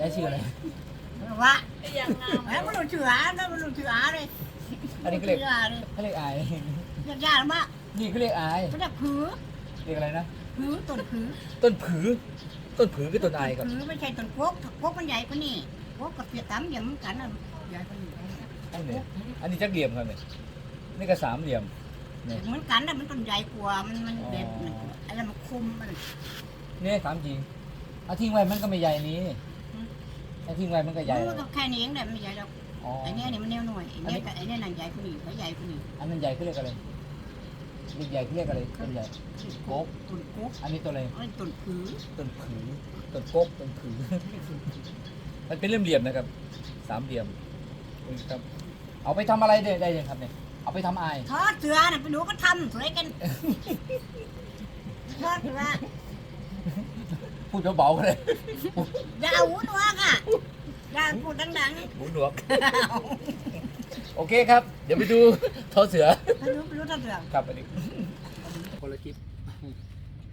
ยายชื่ออะไรว่าอย่างงามไอ้มันรู้ชื่ออานะมันรู้ชื่ออาเลยอันนี้เขาเรียก ชื่ออาเลยเขาเรียกอาย ยากยากมากนี่เขาเรียกอายเขาเรียกผือเรียกอะไรนะ ผือต้นผือต้นผือ ต้นผือคือต้นอายครับ ผือไม่ใช่ต้นโคกโคกมันใหญ่กว่านี่โคกกับเปียตำอย่างมันกันน่ะใหญ่กว่านี่อันนี้อันนี้จักเหลี่ยมครับเนี่ยนี่ก็สามเหลี่ยม เหมือนกันแต่มันต้นใหญ่กว่ามันมันแบบอ๋ออะไรมันคุมมันนี่สามจริงเอาทิ้งไว้มันก็ไม่ใหญ่นี้ ถ้าทิ้งไว้มันก็ใหญ่ มันก็แค่นี้เองแต่ไม่ใหญ่หรอกอ๋อ ไอ้เนี่ยนี่มันแนวหน่วยไอ้เนี่ยกับไอ้เนี่ยนั่นใหญ่กว่านี่เขาใหญ่กว่านี่อันนั้นใหญ่เขาเรียกอะไรเรียกใหญ่เขาเรียกอะไรต้นใหญ่โคกต้นโคกอันนี้ตัวอะไรไอ้ต้นผือต้นผือต้นกบต้นผือ มันเป็นเรื่องเหลี่ยมนะครับ สามเหลี่ยมครับ เอาไปทำอะไรได้ได้ยังครับเนี่ย เอาไปทำอายทอดเสือน่ะไปดูก็ทำสวยกันทอดเสือพูดเบาๆเลยอย่าเอาหูหนวกอะอย่าพู ดดังหูหนวกโอเคครับ เดี๋ยวไปดูทอเสือๆไม่รู้ไม่รู้ทอดเสือ ครับอันนี้คนละคลิป